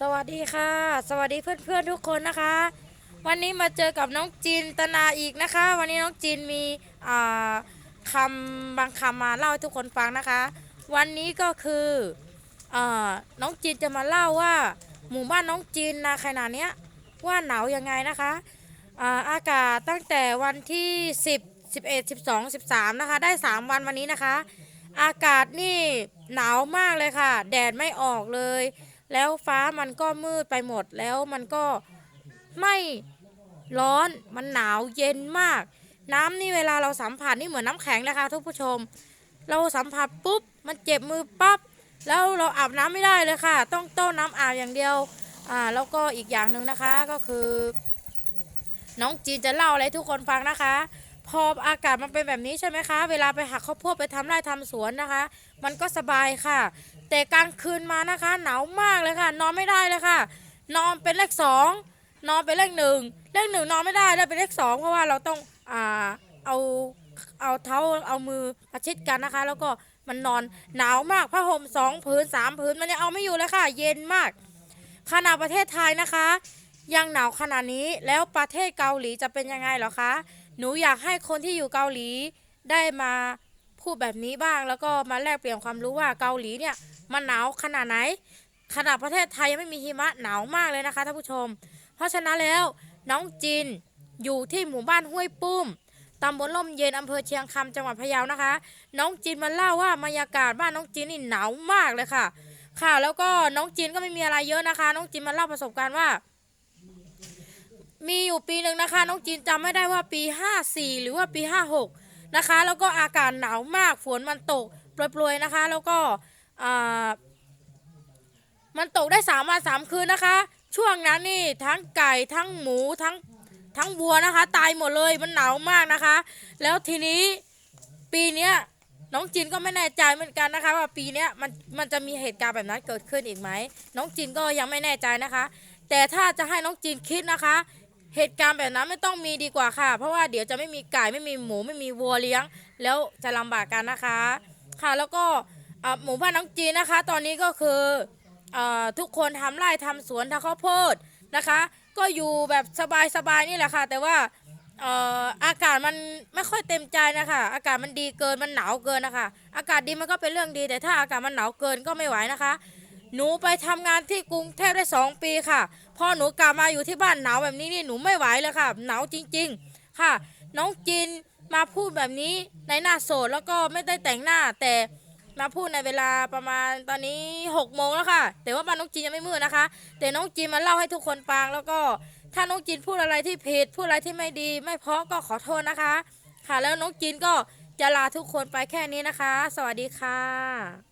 สวัสดีค่ะ สวัสดีเพื่อนๆทุกคนนะคะ วันนี้มาเจอกับน้องจินตนาอีกนะคะ วันนี้น้องจินมีอ่าคำบางคำมาเล่าให้ทุกคนฟังนะคะ วันนี้ก็คืออน้องจินจะมาเล่าว่า หมู่บ้านน้องจินนะขนาดเนี้ยว่าหนาวยังไงนะคะอาอากาศตั้งแต่วันที่ 10 11 12 13 นะคะ ได้ 3 วันวันนี้นะคะ อากาศนี่หนาวมากเลยค่ะ แดดไม่ออกเลย แล้วฟ้ามันก็มืดไปหมดแล้วมันก็ไม่ร้อนมันหนาวเย็นมาก น้ำนี่เวลาเราสัมผัสนี่เหมือนน้ำแข็งเลยค่ะทุกผู้ชม เราสัมผัสปุ๊บมันเจ็บมือปั๊บแล้วเราอาบน้ำไม่ได้เลยค่ะ ต้องต้มน้ำอาบอย่างเดียวอ่าแล้วก็อีกอย่างหนึ่งนะคะก็คือ น้องจีนจะเล่าอะไรทุกคนฟังนะคะ พออากาศมันเป็นแบบนี้ใช่ไหมคะ เวลาไปหักข้าวโพดไปทำไร่ทำสวนนะคะ มันก็สบายค่ะ แต่กลางคืนมานะคะ หนาวมากเลยค่ะ นอนไม่ได้เลยค่ะ นอนเป็นเลขสองนอนเป็นเลขหนึ่งเลขหนึ่งนอนไม่ได้แล้วเป็นเลขสองเพราะว่าเราต้องอ่าเอาเอาเท้าเอามือประชิดกันนะคะ แล้วก็มันนอนหนาวมากผ้าห่มสองผืนสามผืนมันยังเอาไม่อยู่เลยค่ะ เย็นมากขนาดประเทศไทยนะคะ ยังหนาวขนาดนี้แล้วประเทศเกาหลีจะเป็นยังไงหรอคะ หนูอยากให้คนที่อยู่เกาหลีได้มาพูดแบบนี้บ้าง แล้วก็มาแลกเปลี่ยนความรู้ว่าเกาหลีเนี่ยมันหนาวขนาดไหน ขนาดประเทศไทยยังไม่มีหิมะหนาวมากเลยนะคะท่านผู้ชม เพราะฉะนั้นแล้วน้องจินอยู่ที่หมู่บ้านห้วยปุ้มตำบลล่มเย็นอำเภอเชียงคำจังหวัดพะเยานะคะ น้องจินมาเล่าว่าบรรยากาศบ้านน้องจินนี่หนาวมากเลยค่ะ ค่ะ แล้วก็น้องจินก็ไม่มีอะไรเยอะนะคะ น้องจินมาเล่าประสบการณ์ว่า มีอยู่ปีหนึ่งนะคะ น้องจีนจำไม่ได้ว่าปี 54 หรือว่าปี 56 นะคะ แล้วก็อากาศหนาวมากฝนมันตกโปรยๆนะคะ แล้วก็อ่ามันตกได้3วัน3คืนนะคะ ช่วงนั้นนี่ทั้งไก่ทั้งหมูทั้งทั้งวัวนะคะ ตายหมดเลยมันหนาวมากนะคะ แล้วทีนี้ปีเนี้ยน้องจีนก็ไม่แน่ใจเหมือนกันนะคะ ว่าปีเนี้ยมันมันจะมีเหตุการณ์แบบนั้นเกิดขึ้นอีกไหมน้องจีนก็ยังไม่แน่ใจนะคะ แต่ถ้าจะให้น้องจีนคิดนะคะ เหตุการณ์แบบนั้นไม่ต้องมีดีกว่าค่ะ เพราะว่าเดี๋ยวจะไม่มีไก่ไม่มีหมูไม่มีวัวเลี้ยง แล้วจะลำบากกันนะคะ ค่ะแล้วก็หมู่บ้านน้องจีนนะคะ ตอนนี้ก็คืออทุกคนทำไร่ทำสวนทำข้าวโพดนะคะ ก็อยู่แบบสบายๆนี่แหละค่ะ แต่ว่าอากาศมันไม่ค่อยเต็มใจนะคะ อากาศมันดีเกินมันหนาวเกินนะคะ อากาศดีมันก็เป็นเรื่องดี แต่ถ้าอากาศมันหนาวเกินก็ไม่ไหวนะคะ หนูไปทำงานที่กรุงเทพได้สองปีค่ะ พอหนูกลับมาอยู่ที่บ้านหนาวแบบนี้นี่หนูไม่ไหวเลยค่ะ หนาวจริง ๆ ค่ะ น้องจินมาพูดแบบนี้ในหน้าโสดแล้วก็ไม่ได้แต่งหน้า แต่มาพูดในเวลาประมาณตอนนี้6กโมงแล้วค่ะ แต่ว่าบ้านน้องจินยังไม่มืดนะคะ แต่น้องจินมาเล่าให้ทุกคนฟังแล้วก็ถ้าน้องจินพูดอะไรที่ผิดพูดอะไรที่ไม่ดี ไม่เพาะก็ขอโทษนะคะ ค่ะแล้วน้องจินก็จะลาทุกคนไปแค่นี้นะคะ สวัสดีค่ะ